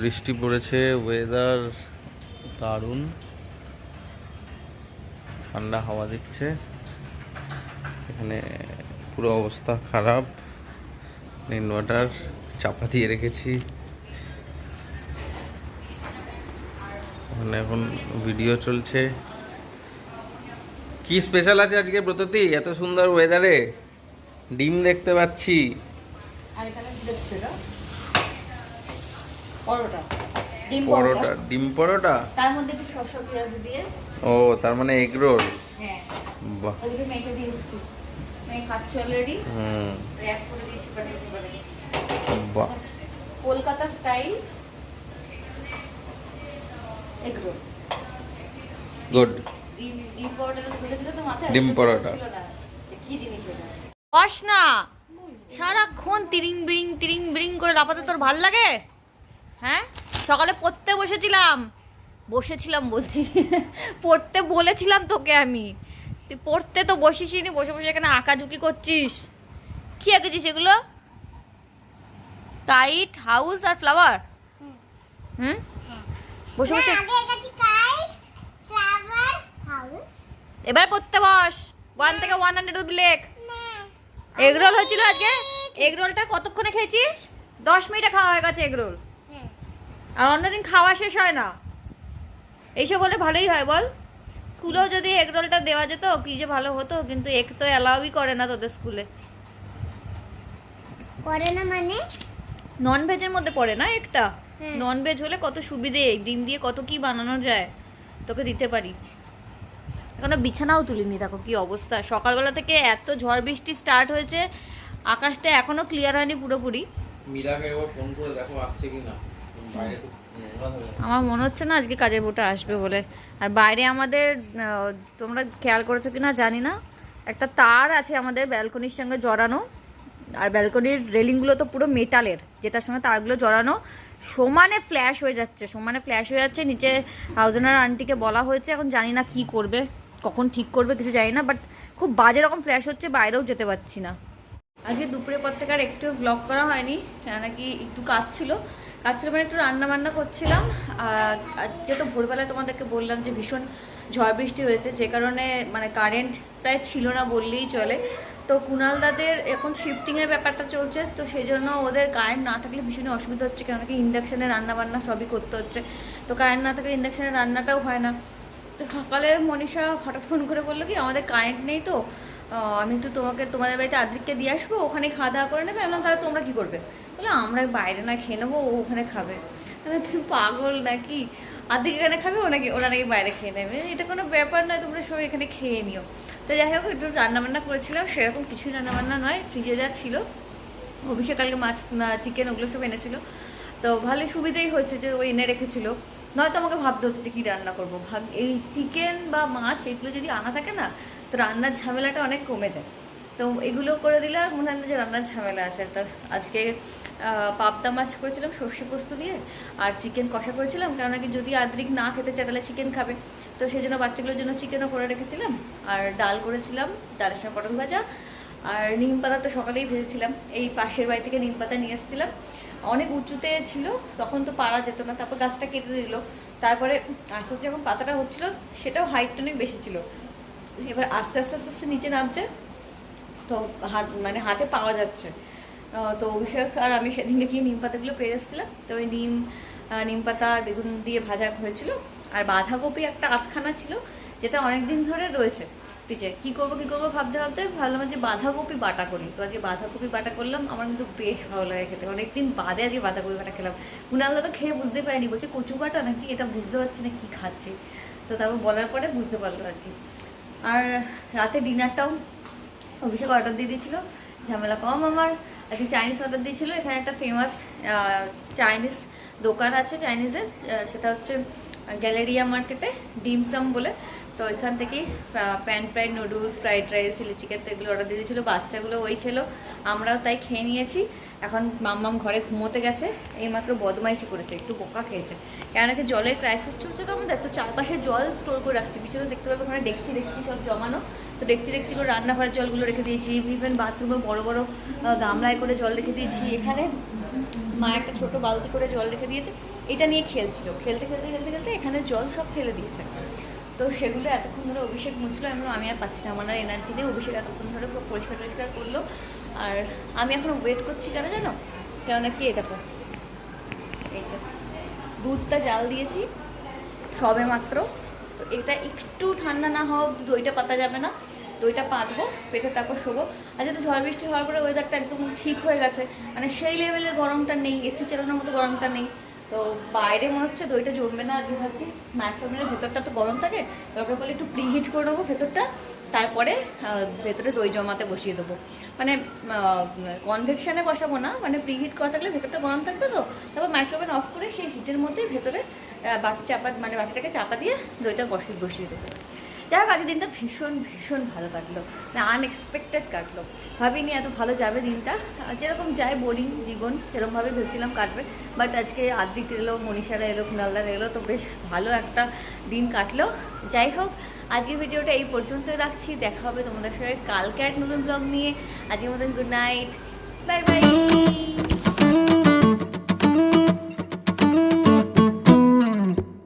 বৃষ্টি পড়েছে ওয়েদার দারুণ। ঠান্ডা হাওয়া দিচ্ছে। এখানে পুরো অবস্থা খারাপ। ইনভার্টার চাপা দিয়ে রেখেছি। ওখানে এখন ভিডিও চলছে। কি স্পেশাল আছে আজকে ব্রততি এত সুন্দর ওয়েদারে ডিম দেখতে পাচ্ছি। আর এখানে পরোটা। ডিম পরোটা। পরোটা ডিম পরোটা? তার মধ্যে একটু শসা পেঁয়াজ দিয়ে। ও তার মানে এগ রোল হ্যাঁ। বাহ। মেখে দিয়ে দিচ্ছি। মেয়ে অলরেডি হুম। র্যাপ করে দিয়েছি বাহ। Kolkata style egg roll good ডিম ডিম পরোটাটা ঢুকেছিল তো মাথায় ডিম পরোটা। কি জিনিস ওটা? বস না সারাক্ষণ তিরিং বিরিং তিরিং বিরিং করে লাফাতে তোর ভালো লাগে? হ্যাঁ? সকালে পড়তে বসেছিলাম। বসেছিলাম বলছি। পড়তে বলেছিলাম তোকে আমি। তুই পড়তে তো বসিসনি বসে বসে এখানে আঁকাঝুকি করছিস। কি এঁকেছিস এগুলো? টাইট হাউস আর ফ্লাওয়ার হুম? বসে বসে এবার পড়তে বস। ওয়ান থেকে ওয়ান হান্ড্রেড অব্দি লেখ। এগরোল হয়েছিল আজকে? এগরোলটা কতক্ষণে খেয়েছিস? দশ মিনিটে খাওয়া হয়ে গেছে এগরোল। আর অন্যদিন খাওয়া শেষ হয় না। এইসব হলে ভালোই হয় বল। স্কুলেও যদি এগরোলটা দেওয়া যেত কি যে ভালো হতো কিন্তু এক তো অ্যালাউই করে না তোদের স্কুলে। করে না মানে? নন ভেজের মধ্যে পড়ে না একটা? হুম। নন ভেজ হলে কত সুবিধে ডিম দিয়ে কত কি বানানো যায় তোকে দিতে পারি। এখনও বিছানাও তুলিনি দেখো কি অবস্থা। সকালবেলা থেকে এত ঝড় বৃষ্টি স্টার্ট হয়েছে আকাশটা এখনও ক্লিয়ার হয়নি পুরোপুরি। মীরাকে একবার ফোন করে দেখো আসছে কিনা। হয়ে। আমার মনে হচ্ছে না আজকে কাজের বোটা আসবে বলে। আর বাইরে আমাদের তোমরা খেয়াল করেছ কিনা জানি না। একটা তার আছে আমাদের ব্যালকনির সঙ্গে জড়ানো। আর ব্যালকনির রেলিংগুলো তো পুরো মেটালের, যেটার সঙ্গে তারগুলো জড়ানো। সমানে ফ্ল্যাশ হয়ে যাচ্ছে, সমানে ফ্ল্যাশ হয়ে যাচ্ছে। নিচে হাউজনার আন্টিকে বলা হয়েছে, এখন জানি না কি করবে, কখন ঠিক করবে কিছু জানি না বাট খুব বাজে রকম ফ্ল্যাশ হচ্ছে, বাইরেও যেতে পারছি না। আজকে দুপুরের পর থেকে আর একটু ব্লগ করা হয়নি কেন কি একটু কাজ ছিল। ছিল মানে একটু রান্না বান্না করছিলাম আজকে তো ভোরবেলায় তোমাদেরকে বললাম যে ভীষণ ঝড় বৃষ্টি হয়েছে, যে কারণে মানে কারেন্ট প্রায় ছিল না বললেই চলে। তো কুণাল দাদের এখন শিফটিংয়ের ব্যাপারটা চলছে, তো সেই জন্য ওদের কারেন্ট না থাকলে ভীষণই অসুবিধা হচ্ছে কেন কি ইন্ডাকশানে রান্না বান্না সবই করতে হচ্ছে। তো কারেন্ট না থাকলে ইন্ডাকশানে রান্নাটাও হয় না। তো সকালে মনীষা হঠাৎ ফোন করে বলল কি, আমাদের কারেন্ট নেই তো আমি তো তোমাকে, তোমাদের বাড়িতে আদ্রিককে দিয়ে আসব, ওখানে খাওয়া দাওয়া করে নেবে, আমি তাহলে তোমরা কি করবে? বলে, আমরা বাইরে না খেয়ে নেব, ও ওখানে খাবে। তুমি পাগল নাকি? আদ্রিক এখানে খাবে, ও নাকি, ওরা নাকি বাইরে খেয়ে নেবে? এটা কোনো ব্যাপার নয়, তোমরা সবাই এখানে খেয়ে নিও। তো যাই হোক, একটু রান্নাবান্না করেছিলাম, সেরকম কিছুই রান্নাবান্না নয় ফ্রিজে যা ছিল, অভিষেক কালকে মাছ চিকেন ওগুলো সব এনেছিলো। তো ভালোই সুবিধাই হয়েছে যে ও এনে রেখেছিলো। নয়তো আমাকে ভাবতে হচ্ছে যে কী রান্না করব। ভাগ এই চিকেন বা মাছ, এগুলো যদি আনা থাকে না রান্নার ঝামেলাটা অনেক কমে যায়। তো এগুলো করে দিলে আর মনে হয় যে রান্নার ঝামেলা আছে। তো আজকে পাবদা মাছ করেছিলাম সর্ষে পোস্ত দিয়ে, আর চিকেন কষা করেছিলাম। কেন কি যদি আদ্রিক না খেতে চায় তাহলে চিকেন খাবে। তো সেই জন্য বাচ্চাগুলোর জন্য চিকেনও করে রেখেছিলাম। আর ডাল করেছিলাম, ডালের সঙ্গে পটল ভাজা। আর নিম পাতা তো সকালেই ভেজেছিলাম। এই পাশের বাড়ি থেকে নিম পাতা নিয়ে এসেছিলাম। অনেক উঁচুতে ছিল, তখন তো পারা যেত না। তারপর গাছটা কেটে দিল। তারপরে আস্তে আস্তে যখন পাতাটা হচ্ছিল, সেটাও হাইটটা অনেক বেশি ছিল। এবার আস্তে আস্তে আস্তে আস্তে নিচে নামছে। তো হাত মানে হাতে পাওয়া যাচ্ছে। তো অভিষেক আর আমি সেদিনকে গিয়ে নিম পাতাগুলো পেয়ে এসেছিলাম তো ওই নিম নিম পাতা আর বেগুন দিয়ে ভাজা হয়েছিল। আর বাঁধাকপি একটা আধখানা ছিল, যেটা অনেক দিন ধরে রয়েছে ফ্রিজে। কী করব কী করব ভাবতে ভাবতে ভাবলাম যে বাঁধাকপি বাটা করি। তো আজকে বাঁধাকপি বাটা করলাম, আমার কিন্তু বেশ ভালো লাগে খেতে। অনেকদিন বাদে আজকে বাঁধাকপি বাটা খেলাম। কুণালদা তো খেয়ে বুঝতে পারিনি, বলছে কচু বাটা নাকি? এটা বুঝতে পারছি না কী খাচ্ছে। তো তারপর বলার পরে বুঝতে পারল আর কি। আর রাতে ডিনারটাও অভিষেক অর্ডার দিয়ে দিয়েছিলো, ঝামেলা কম আমার। আজকে চাইনিজ অর্ডার দিয়েছিল, এখানে একটা ফেমাস চাইনিজ দোকান আছে চাইনিজের সেটা হচ্ছে গ্যালেরিয়া মার্কেটে ডিমসাম বলে। তো এখান থেকেই pan fried noodles fried rice chilli chicken তো এগুলো অর্ডার দিয়ে দিয়েছিলো। বাচ্চাগুলো ওই খেলো, আমরাও তাই খেয়ে নিয়েছি। এখন মাম্মাম ঘরে ঘুমোতে গেছে, এইমাত্র বদমাইশি করেছে, একটু বোকা খেয়েছে। কেন কি জলের ক্রাইসিস চলছে তো আমাদের, তো চারপাশে জল স্টোর করে রাখছি। পিছনে দেখতে পাবে ওখানে ডেকচি ডেকচি সব জমানো। তো ডেকচি ডেকচি করে রান্নাঘরের জলগুলো রেখে দিয়েছি ইভেন বাথরুমে বড় বড় গামলায় করে জল রেখে দিয়েছি। এখানে মা একটা ছোট বালতি করে জল রেখে দিয়েছে, এটা নিয়ে খেলছিল। খেলতে খেলতে খেলতে খেলতে এখানে জল সব ফেলে দিয়েছে। তো সেগুলো এতক্ষণ ধরে অভিষেক মুছলো, আমি আমি আর পাচ্ছি না, আমার আর এনার্জি নেই। অভিষেক এতক্ষণ ধরে পুরো পরিষ্কার টরিষ্কার করল। আর আমি এখন ওয়েট করছি কেন জানো? কেননা কি, এটা দেখো এই যে দুধটা জাল দিয়েছি, সবে মাত্র। তো এটা একটু ঠান্ডা না হওয়া দইটা পাতা যাবে না। দইটা পাতবো, পেটে তারপর শোবো। আর যেহেতু ঝড় বৃষ্টি হওয়ার পরে ওয়েদারটা একদম ঠিক হয়ে গেছে মানে সেই লেভেলের গরমটা নেই এসি চালানোর মতো গরমটা নেই। তো বাইরে মনে হচ্ছে দইটা জমবে না আজকে ভাবছি মাইক্রোওভেনের ভেতরটা তো গরম থাকে, দরকার পড়লে একটু প্রিহিট করে নেব ভেতরটা, তারপরে ভেতরে দই জমাতে বসিয়ে দেবো। মানে কনভেকশানে বসাবো না মানে প্রিহিট করা থাকলে ভেতরটা গরম থাকবে তো, তারপর মাইক্রোওভেন অফ করে সেই হিটের মধ্যেই ভেতরে বাটি চাপা মানে বাটিটাকে চাপা দিয়ে দইটা বসিয়ে দেবো। যাই হোক, আজকের দিনটা ভীষণ ভীষণ ভালো কাটলো। মানে আনএক্সপেক্টেড কাটলো। ভাবিনি এত ভালো যাবে দিনটা। যেরকম যায় বোরিং জীবন, সেরকমভাবে ভেবেছিলাম কাটবে। বাট আজকে আদ্রিক এলো, মনীষারা এলো, কুণালদার এলো, তো বেশ ভালো একটা দিন কাটলো। যাই হোক, আজকের ভিডিওটা এই পর্যন্তই রাখছি। দেখা হবে তোমাদের সঙ্গে। কালকে এক নতুন ব্লগ নিয়ে। আজকের মতন গুড নাইট বাই বাই